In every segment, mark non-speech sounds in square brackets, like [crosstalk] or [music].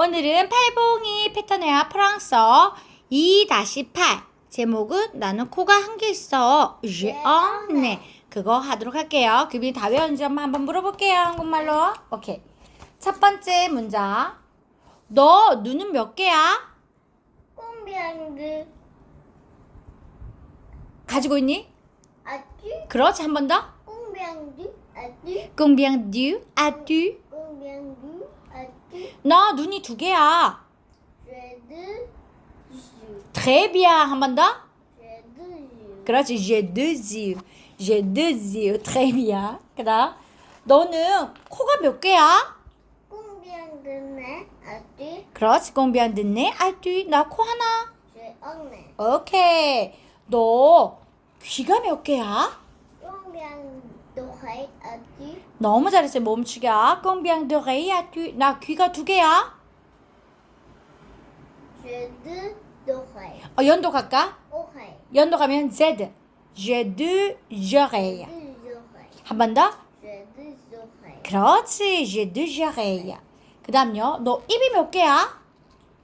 오늘은 팔봉이 패턴의 프랑스어 2-8 제목은 나는 코가 한 개 있어. Ai. 그거 하도록 할게요. 규빈이 다 외웠는지 한번 물어볼게요. 한국말로. 오케이. 첫 번째 문장. 너 눈은 몇 개야? De 가지고 있니? as-tu 그렇지. 한 번 더. De as-tu? Combien de 너 눈이 두 개야. Yeux. Très bien. 한번 더. Deux yeux. 그렇지. J'ai deux yeux. J'ai deux yeux. Bien. 그다음 너는 코가 몇 개야? De nez as-tu 그렇지. De nez as-tu? 나코 하나. Un nez. 오케이. 너 귀가 몇 개야? Combien d'oreilles as-tu 너무 잘했어요. 멈추기야. Combien d'oreilles as-tu? 나 귀가 두 개야. Deux oreilles. 어, 연도 갈까? Oreilles. 연도 가면 Z. J'ai deux oreilles. Deux oreilles. 한번 더. Deux oreilles. 그렇지. J'ai deux oreilles. 그 다음요. 너 입이 몇 개야?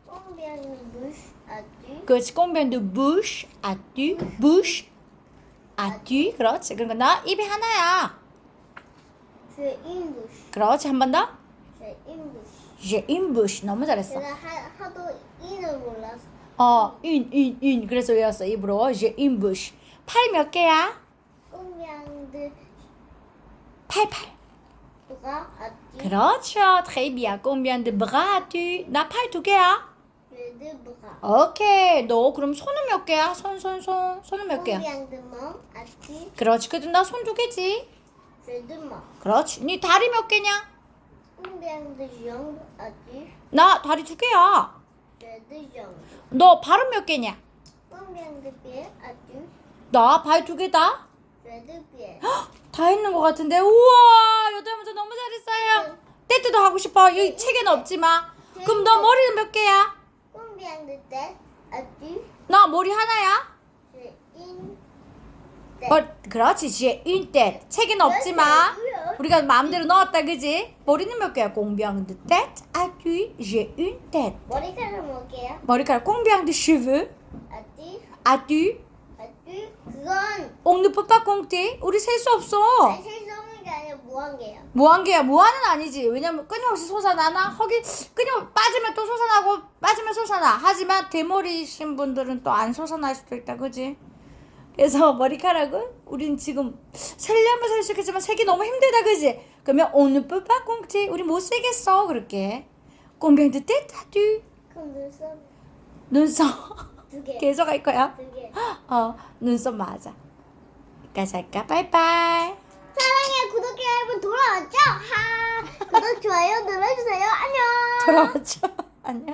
De bouches as-tu 그렇지. Combien de bouche as-tu? Bouche as-tu? 그렇지. 그러니까 나 입이 하나야. Une bouche. 그렇지. 한 번 더. Bouche. J'ai une bouche. 너무 잘했어. 제가 하, 하도 인을 몰라서 어, une, une, une. 그래서 외웠어. 입으로. Une bouche. 팔몇 개야? de 팔, 팔. bras as-tu 그렇죠. Très bien. Combien de bras as-tu? 나팔 두 개야. Bras. 오케이. 너 그럼 손은 몇 개야? 손, 손, 손. 손은 몇 개야? 그렇지. 그래도 나 손 두 개지. Mains. 그렇지. 니 다리 몇 개냐? 나 다리 두 개야. 너 발은 몇 개냐? Combien de pieds as-tu 나발 두 개다. 다 했는 것 같은데. 우와, 여덟 문제 너무 잘했어요. 떼트도 하고 싶어. 여기 책에는 없지만. 그럼 너 머리는 몇 개야? Têtes as-tu 나 머리 하나야. Tête. 머, 그렇지. 지에 une 책에는 없지만 우리가 마음대로 넣었다, 그지? 머리는 몇 개야? Combien de têtes as-tu? J'ai une tête. 머리카락 몇 개야? 머리카락 combien de cheveux as-tu as-tu? as-tu 그건 peut pas compter. 우리 셀 수 없어. 아니라 무한개야. 무한개야. 무한은 아니지. 왜냐면 끊임없이 솟아나나 허기 끊임 빠지면 또 솟아나고 빠지면 솟아나. 하지만 대머리신 분들은 또 안 솟아날 수도 있다, 그지? 그래서 [laughs] 머리카락은 우린 지금 세려면 셀수 있겠지만 세기 너무 힘들다, 그지? 그러면 peut pas compter. 우리 못 세겠어, 그렇게. Têtes as-tu? 그럼 눈썹 눈썹 두 개. 계속 할 거야. 두 개. 어, 눈썹 맞아. 할까? 빠이빠이. 사랑해 구독자 여러분 돌아왔죠? 하 구독 좋아요 눌러주세요. 안녕. 돌아왔죠? [laughs] 안녕.